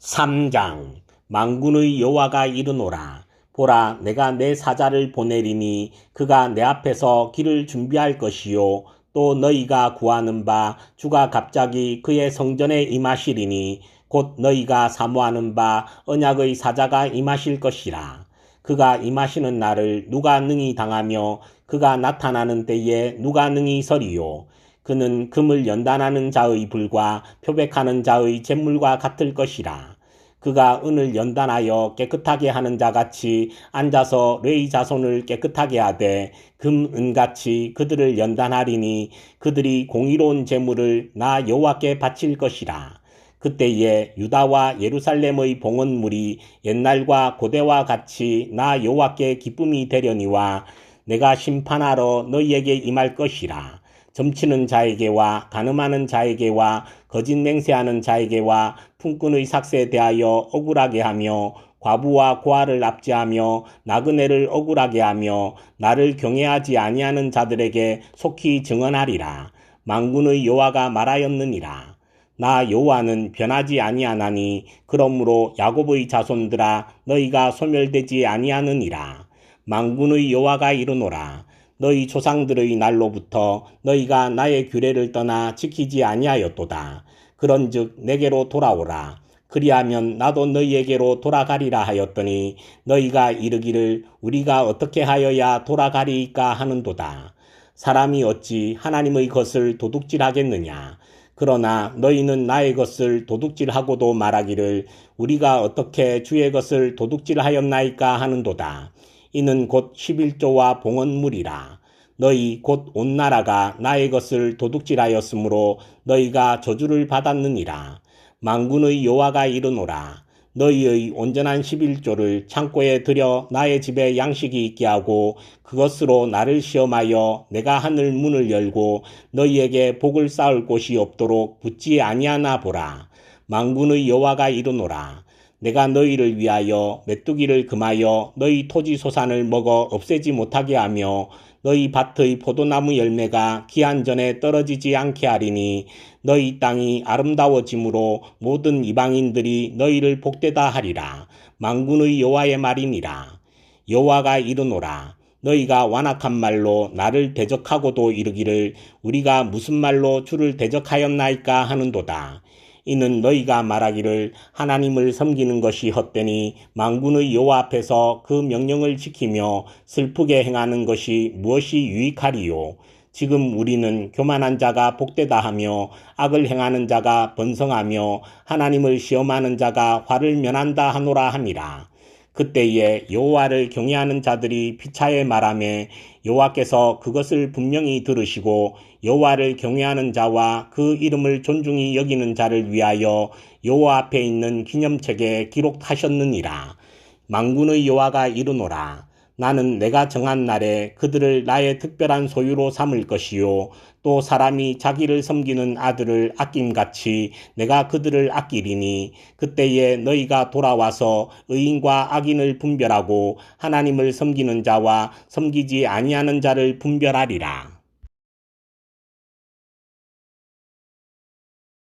3장 망군의 여호와가 이르노라. 보라 내가 내 사자를 보내리니 그가 내 앞에서 길을 준비할 것이요. 또 너희가 구하는 바 주가 갑자기 그의 성전에 임하시리니 곧 너희가 사모하는 바 언약의 사자가 임하실 것이라. 그가 임하시는 날을 누가 능히 당하며 그가 나타나는 때에 누가 능히 서리요 그는 금을 연단하는 자의 불과 표백하는 자의 잿물과 같을 것이라. 그가 은을 연단하여 깨끗하게 하는 자 같이 앉아서 레이 자손을 깨끗하게 하되 금 은같이 그들을 연단하리니 그들이 공의로운 재물을 나 여호와께 바칠 것이라. 그때에 유다와 예루살렘의 봉헌물이 옛날과 고대와 같이 나 여호와께 기쁨이 되려니와 내가 심판하러 너희에게 임할 것이라. 점치는 자에게와 가늠하는 자에게와 거짓 맹세하는 자에게와 품꾼의 삭세에 대하여 억울하게 하며 과부와 고아를 납치하며 나그네를 억울하게 하며 나를 경외하지 아니하는 자들에게 속히 증언하리라. 망군의 여호와가 말하였느니라. 나 여호와는 변하지 아니하나니 그러므로 야곱의 자손들아 너희가 소멸되지 아니하느니라. 망군의 여호와가 이르노라. 너희 조상들의 날로부터 너희가 나의 규례를 떠나 지키지 아니하였도다. 그런즉 내게로 돌아오라. 그리하면 나도 너희에게로 돌아가리라 하였더니 너희가 이르기를 우리가 어떻게 하여야 돌아가리이까 하는도다. 사람이 어찌 하나님의 것을 도둑질하겠느냐. 그러나 너희는 나의 것을 도둑질하고도 말하기를 우리가 어떻게 주의 것을 도둑질하였나이까 하는도다. 이는 곧 11조와 봉헌물이라. 너희 곧 온 나라가 나의 것을 도둑질하였으므로 너희가 저주를 받았느니라. 망군의 여호와가 이르노라. 너희의 온전한 11조를 창고에 들여 나의 집에 양식이 있게 하고 그것으로 나를 시험하여 내가 하늘 문을 열고 너희에게 복을 쌓을 곳이 없도록 붙지 아니하나 보라. 망군의 여호와가 이르노라. 내가 너희를 위하여 메뚜기를 금하여 너희 토지 소산을 먹어 없애지 못하게 하며 너희 밭의 포도나무 열매가 기한 전에 떨어지지 않게 하리니 너희 땅이 아름다워짐으로 모든 이방인들이 너희를 복되다 하리라. 망군의 여호와의 말이니라. 여호와가 이르노라. 너희가 완악한 말로 나를 대적하고도 이르기를 우리가 무슨 말로 주를 대적하였나이까 하는도다. 이는 너희가 말하기를 하나님을 섬기는 것이 헛되니 망군의 여호와 앞에서 그 명령을 지키며 슬프게 행하는 것이 무엇이 유익하리요. 지금 우리는 교만한 자가 복되다 하며 악을 행하는 자가 번성하며 하나님을 시험하는 자가 화를 면한다 하노라 함이라. 그때에 여호와를 경외하는 자들이 피차에 말하며 여호와께서 그것을 분명히 들으시고 여호와를 경외하는 자와 그 이름을 존중히 여기는 자를 위하여 여호와 앞에 있는 기념책에 기록하셨느니라. 망군의 여호와가 이르노라. 나는 내가 정한 날에 그들을 나의 특별한 소유로 삼을 것이요. 또 사람이 자기를 섬기는 아들을 아낌같이 내가 그들을 아끼리니 그때에 너희가 돌아와서 의인과 악인을 분별하고 하나님을 섬기는 자와 섬기지 아니하는 자를 분별하리라.